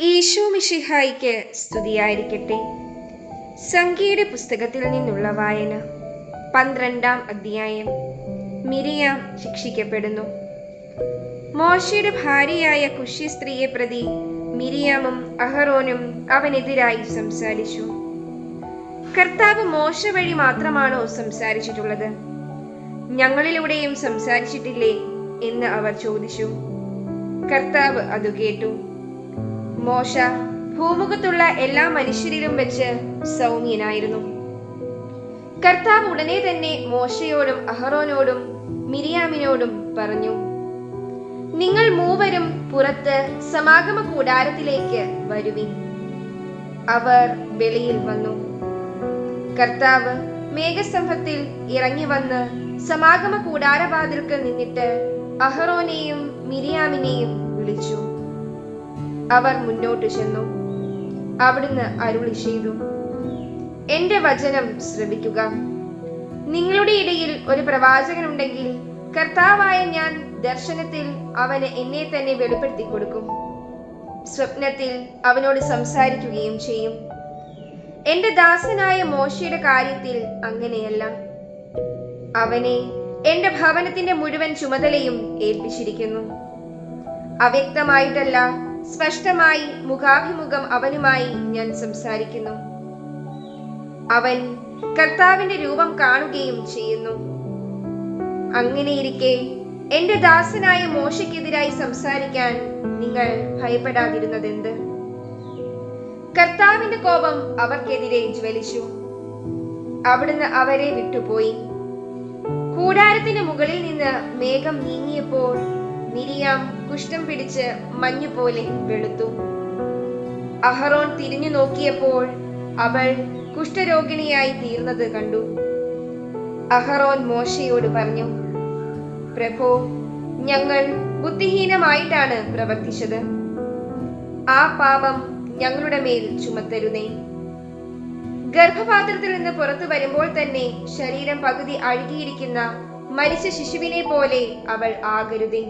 ഈശോ മിഷിഹായിക്ക് സ്തുതിയായിരിക്കട്ടെ. സംഖ്യയുടെ പുസ്തകത്തിൽ നിന്നുള്ള വായന പന്ത്രണ്ടാം അധ്യായം. മിരിയാം ശിക്ഷിക്കപ്പെടുന്നു. മോശയുടെ ഭാര്യയായ കുഷി സ്ത്രീയെ പ്രതി മിരിയാമും അഹറോനും അവനെതിരായി സംസാരിച്ചു. കർത്താവ് മോശ വഴി മാത്രമാണോ സംസാരിച്ചിട്ടുള്ളത്? ഞങ്ങളിലൂടെയും സംസാരിച്ചിട്ടില്ലേ എന്ന് അവർ ചോദിച്ചു. കർത്താവ് അത് കേട്ടു. മോശ ഭൂമുഖത്തുള്ള എല്ലാ മനുഷ്യരിലും വെച്ച് സൗമ്യനായിരുന്നു. കർത്താവ് ഉടനെ തന്നെ മോശയോടും അഹറോനോടും മിരിയാമിനോടും പറഞ്ഞു നിങ്ങൾ മൂവരും പുറത്ത് സമാഗമ കൂടാരത്തിലേക്ക് വരുവിൻ. അവർ വെളിയിൽ വന്നു. കർത്താവ് മേഘസംഭത്തിൽ ഇറങ്ങി വന്ന് സമാഗമ കൂടാരവാതിൽക്ക് നിന്നിട്ട് അഹറോനെയും മിരിയാമിനെയും വിളിച്ചു. അവർ മുന്നോട്ട് ചെന്നു. അവിടുന്ന് അരുളി ചെയ്തു. എന്റെ വചനം ശ്രവിക്കുക. നിങ്ങളുടെ ഇടയിൽ ഒരു പ്രവാചകനുണ്ടെങ്കിൽ കർത്താവായ ഞാൻ ദർശനത്തിൽ അവന് എന്നെ തന്നെ വെളിപ്പെടുത്തി കൊടുക്കും. സ്വപ്നത്തിൽ അവനോട് സംസാരിക്കുകയും ചെയ്യും. എന്റെ ദാസനായ മോശയുടെ കാര്യത്തിൽ അങ്ങനെയല്ല. അവനെ എന്റെ ഭവനത്തിന്റെ മുഴുവൻ ചുമതലയും ഏൽപ്പിച്ചിരിക്കുന്നു. അവ്യക്തമായിട്ടല്ല സ്പഷ്ടമായി മുഖാഭിമുഖം അവനുമായി ഞാൻ സംസാരിക്കുന്നു. അവൻ കർത്താവിന്റെ രൂപം കാണുകയും ചെയ്യുന്നു. അങ്ങനെയിരിക്കെ എന്റെ ദാസനായ മോശയ്ക്കെതിരായി സംസാരിക്കാൻ നിങ്ങൾ ഭയപ്പെടാതിരുന്നതെന്ത്? കർത്താവിന്റെ കോപം അവർക്കെതിരെ ജ്വലിച്ചു. അവിടുന്ന് അവരെ വിട്ടുപോയി. കൂടാരത്തിന് മുകളിൽ നിന്ന് മേഘം നീങ്ങിയപ്പോൾ മിരിയാം കുഷ്ഠം പിടിച്ച് മഞ്ഞുപോലെ വെളുത്തു. അഹറോൻ തിരിഞ്ഞു നോക്കിയപ്പോൾ അവൾ കുഷ്ഠരോഗിണിയായി തീർന്നത് കണ്ടു. അഹറോൻ മോശയോട് പറഞ്ഞു പ്രഭോ ഞങ്ങൾ ബുദ്ധിഹീനമായിട്ടാണ് പ്രവർത്തിച്ചത്. ആ പാപം ഞങ്ങളുടെ മേൽ ചുമത്തരുതേ. ഗർഭപാത്രത്തിൽ നിന്ന് പുറത്തു വരുമ്പോൾ തന്നെ ശരീരം പകുതി അഴുകിയിരിക്കുന്ന മരിച്ച ശിശുവിനെ പോലെ അവൾ ആകരുതേ.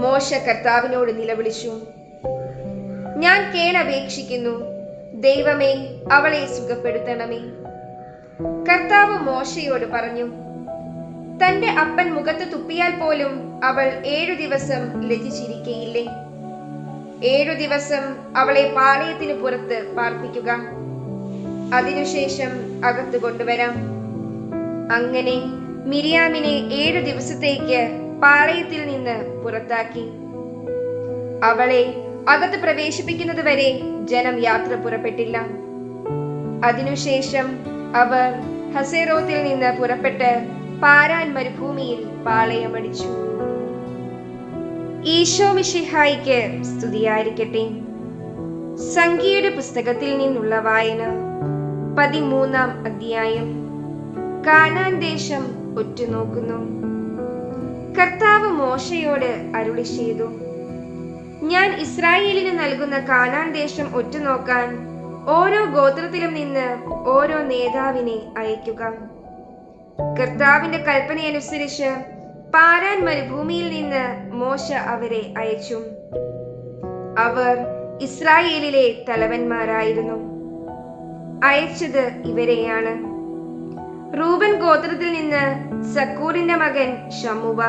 മോശ കർത്താവിനോട് നിലവിളിച്ചു. ഞാൻ കേണപേക്ഷിക്കുന്നു. ദൈവമേ അവളെ സുഖപ്പെടുത്തണമേ. കർത്താവ് മോശയോട് പറഞ്ഞു തന്റെ അപ്പൻ മുഖത്ത് തുപ്പിയാൽ പോലും അവൾ ഏഴു ദിവസം ലജിച്ചിരിക്കയില്ലേ ഏഴു ദിവസം അവളെ പാളയത്തിന് പുറത്ത് പാർപ്പിക്കുക. അതിനുശേഷം അകത്ത് കൊണ്ടുവരാം. അങ്ങനെ മിരിയാമിനെ ഏഴു ദിവസത്തേക്ക് പാളയത്തിൽ നിന്ന് പുറത്താക്കി. അവളെ അകത്ത് പ്രവേശിപ്പിക്കുന്നത് വരെ ജനം യാത്ര പുറപ്പെട്ടില്ല. അതിനുശേഷം അവർ ഹസേറോത്തിൽ നിന്ന് പുറപ്പെട്ട് പാരാൻ മരുഭൂമിയിൽ പാളയമടിച്ചു. ഈശോ മിഷിഹായിക്ക് സ്തുതിയായിരിക്കട്ടെ. സംഖ്യയുടെ പുസ്തകത്തിൽ നിന്നുള്ള വായന പതിമൂന്നാം അധ്യായം. കാനാൻ ദേശം ഒറ്റുനോക്കുന്നു. കർത്താവ് മോശയോട് അരുളി ചെയ്തു. ഞാൻ ഇസ്രായേലിന് നൽകുന്ന കാനാൻ ദേശം ഒറ്റുനോക്കാൻ ഓരോ ഗോത്രത്തിലും നിന്ന് ഓരോ നേതാവിനെ അയക്കുക കർത്താവിന്റെ കൽപ്പനയനുസരിച്ച് പാരാൻ മരുഭൂമിയിൽ നിന്ന് മോശ അവരെ അയച്ചു. അവർ ഇസ്രായേലിലെ തലവന്മാരായിരുന്നു. അയച്ചത് ഇവരെയാണ്. റൂബൻ ഗോത്രത്തിൽ നിന്ന് സക്കൂറിന്റെ മകൻ ഷമുവ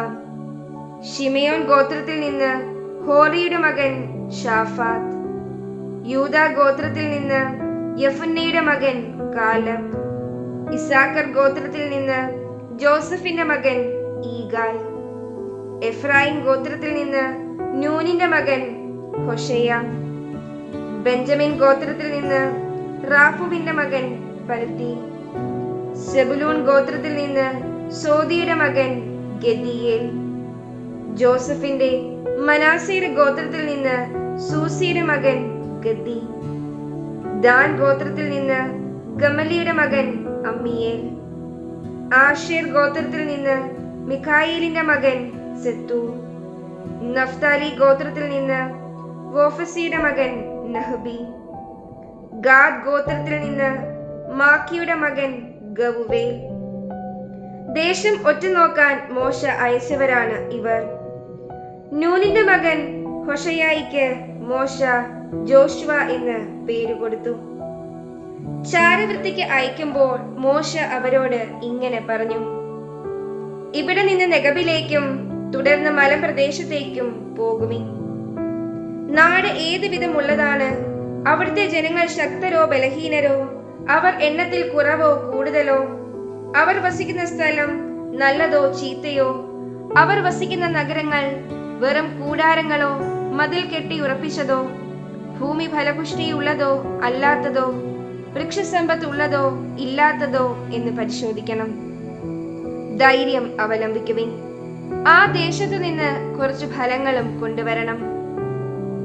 ഷിമയോൻ ഗോത്രത്തിൽ നിന്ന് ഹോറിയുടെ മകൻ ഷാഫാത്ത് യൂത ഗോത്രത്തിൽ നിന്ന് യഫുന്നയുടെ മകൻ കാലബ്. ഇസാക്കർ ഗോത്രത്തിൽ നിന്ന് ജോസഫിന്റെ മകൻ ഈഗാൽ. എഫ്രായിം ഗോത്രത്തിൽ നിന്ന് നൂനിന്റെ മകൻ ഹൊഷയ ബെഞ്ചമിൻ ഗോത്രത്തിൽ നിന്ന് റാഫുവിന്റെ മകൻ പരത്തി സെബുലൂൺ ഗോത്രത്തിൽ നിന്ന് സോദിയുടെ മകൻ ഗദിയേൽ ജോസഫിന്റെ മനാസയുടെ ഗോത്രത്തിൽ നിന്ന് സൂസിയുടെ മകൻ ഗദ്ദി ദാൻ ഗോത്രത്തിൽ നിന്ന് ഗമലിയുടെ മകൻ അമ്മിയേൽ. ആഷേർ ഗോത്രത്തിൽ നിന്ന് മിഖായിലിന്റെ മകൻ സെത്തു. നഫ്താലി ഗോത്രത്തിൽ നിന്ന് വോഫസിയുടെ മകൻ നഹബി. ഗാദ് ഗോത്രത്തിൽ നിന്ന് മാക്കിയുടെ മകൻ ഗവുവേൽ. ദേശം ഒറ്റുനോക്കാൻ മോശ അയച്ചവരാണ് ഇവർ. നൂനിന്റെ മകൻ ഹൊഷയായിക്ക് മോശ ജോഷുവ എന്ന് പേര് കൊടുത്തു. ചാരവൃത്തിക്ക് അയക്കുമ്പോൾ മോശ അവരോട് ഇങ്ങനെ പറഞ്ഞു. ഇവിടെ നിന്ന് നെഗബിലേക്കും തുടർന്ന് മലപ്രദേശത്തേക്കും പോകുമി. നാട് ഏത് വിധമുള്ളതാണ് അവിടുത്തെ ജനങ്ങൾ ശക്തരോ ബലഹീനരോ അവർ എണ്ണത്തിൽ കുറവോ കൂടുതലോ അവർ വസിക്കുന്ന സ്ഥലം നല്ലതോ ചീത്തയോ? അവർ വസിക്കുന്ന നഗരങ്ങൾ വെറും കൂടാരങ്ങളോ മതിൽ കെട്ടി ഉറപ്പിച്ചതോ? ഭൂമി ഫലപുഷ്ടിയുള്ളതോ അല്ലാത്തതോ? വൃക്ഷസമ്പത്ത് ഉള്ളതോ ഇല്ലാത്തതോ എന്ന് പരിശോധിക്കണം. ധൈര്യം അവലംബിക്കുവിൻ. ആ ദേശത്തു നിന്ന് കുറച്ച് ഫലങ്ങളും കൊണ്ടുവരണം.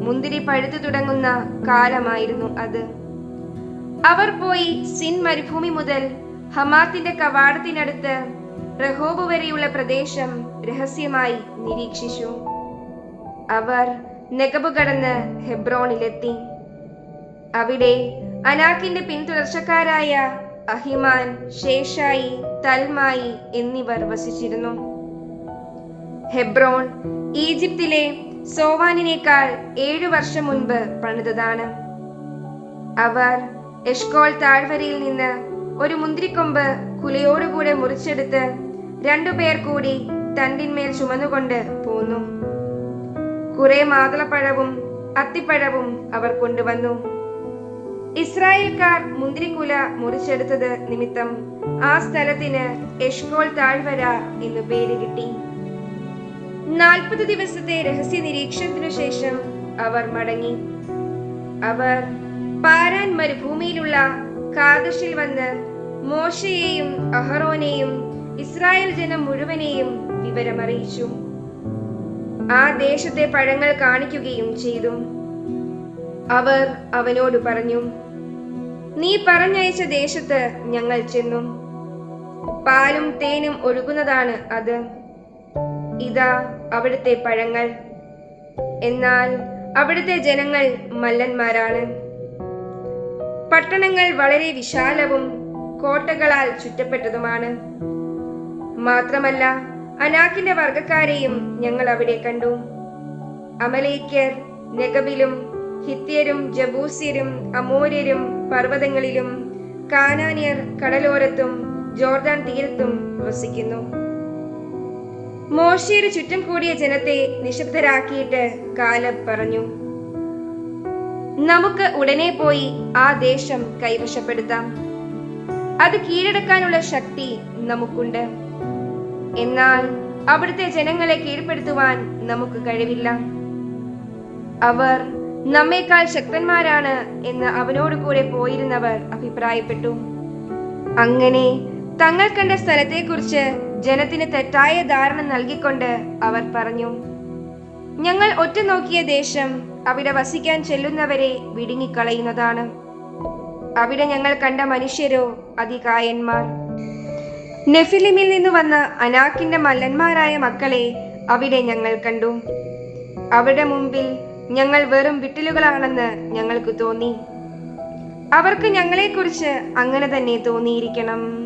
മുന്തിരി പഴുത്തു തുടങ്ങുന്ന കാലമായിരുന്നു അത്. അവർ പോയി സിൻ മരുഭൂമി മുതൽ ഹമാത്തിന്റെ കവാടത്തിനടുത്ത് റഹോബ് വരെയുള്ള പ്രദേശം രഹസ്യമായി നിരീക്ഷിച്ചു. അവർ നെഗബ് കടന്ന് ഹെബ്രോണിലെത്തി. അവിടെ അനാക്കിന്റെ പിന്തുടർച്ചക്കാരായ അഹിമാൻ ശേഷായി തൽമായി എന്നിവർ വസിച്ചിരുന്നു. ഹെബ്രോൺ ഈജിപ്തിലെ സോവാനിനേക്കാൾ ഏഴു വർഷം മുൻപ് പണിതതാണ്. അവർ എഷ്കോൾ താഴ്വരയിൽ നിന്ന് ഒരു മുന്തിരിക്കൊമ്പ് കുലയോടുകൂടെ മുറിച്ചെടുത്ത് രണ്ടുപേർ കൂടി തണ്ടിന്മേൽ ചുമന്നുകൊണ്ട് പോന്നു. കുറെ മാതളപ്പഴവും അത്തിപ്പഴവും അവർ കൊണ്ടുവന്നു. ഇസ്രായേൽക്കാർ മുന്തിരിക്കുല മുറിച്ചെടുത്തത് നിമിത്തം ആ സ്ഥലത്തിന് എഷ്കോൾ താഴ്വര എന്നു പേര് കിട്ടി. നാൽപ്പത് ദിവസത്തെ രഹസ്യ നിരീക്ഷണത്തിനു ശേഷം അവർ മടങ്ങി. അവർ പാരാൻ മരുഭൂമിയിലുള്ള കാദശിൽ വന്ന് മോശയെയും അഹറോനെയും ഇസ്രായേൽ ജനം മുഴുവനെയും വിവരമറിയിച്ചു. ആ ദേശത്തെ പഴങ്ങൾ കാണിക്കുകയും ചെയ്തു. അവർ അവനോട് പറഞ്ഞു നീ പറഞ്ഞയച്ച ദേശത്ത് ഞങ്ങൾ ചെന്നു. പാലും തേനും ഒഴുകുന്നതാണ് അത്. ഇതാ അവിടുത്തെ പഴങ്ങൾ. എന്നാൽ അവിടുത്തെ ജനങ്ങൾ മല്ലന്മാരാണ്. പട്ടണങ്ങൾ വളരെ വിശാലവും കോട്ടകളാൽ ചുറ്റപ്പെട്ടതുമാണ്. മാത്രമല്ല അനാക്കിന്റെ വർഗക്കാരെയും ഞങ്ങൾ അവിടെ കണ്ടു. അമലേക്കർ നെഗബിലും ഹിത്യരും ജബൂസ്യരും അമോര്യരും പർവതങ്ങളിലും കാനാനിയർ കടലോരത്തും ജോർദാൻ തീരത്തും വസിക്കുന്നു. മോശയുടെ ചുറ്റും കൂടിയ ജനത്തെ നിശബ്ദരാക്കിയിട്ട് കാലബ് പറഞ്ഞു. നമുക്ക് ഉടനെ പോയി ആ ദേശം കൈവശപ്പെടുത്താം. അത് കീഴടക്കാനുള്ള ശക്തി നമുക്കുണ്ട്. എന്നാൽ അവിടുത്തെ ജനങ്ങളെ കീഴ്പ്പെടുത്തുവാൻ നമുക്ക് കഴിവില്ല. അവർ നമ്മേക്കാൾ ശക്തന്മാരാണ് എന്ന് അവനോട് കൂടെ പോയിരുന്നവർ അഭിപ്രായപ്പെട്ടു. അങ്ങനെ തങ്ങൾ കണ്ട സ്ഥലത്തെക്കുറിച്ച് ജനത്തിന് തെറ്റായ ധാരണ നൽകിക്കൊണ്ട് അവർ പറഞ്ഞു ഞങ്ങൾ ഒറ്റ നോക്കിയ ദേശം അവിടെ വസിക്കാൻ ചെല്ലുന്നവരെ വിടുങ്ങിക്കളയുന്നതാണ്. അവിടെ ഞങ്ങൾ കണ്ട മനുഷ്യരോ അതികായന്മാർ. നെഫിലിമിൽ നിന്ന് വന്ന അനാക്കിന്റെ മല്ലന്മാരായ മക്കളെ അവിടെ ഞങ്ങൾ കണ്ടു. അവരുടെ മുമ്പിൽ ഞങ്ങൾ വെറും വിട്ടിലുകളാണെന്ന് ഞങ്ങൾക്ക് തോന്നി. അവർക്ക് ഞങ്ങളെക്കുറിച്ച് അങ്ങനെ തന്നെ തോന്നിയിരിക്കണം.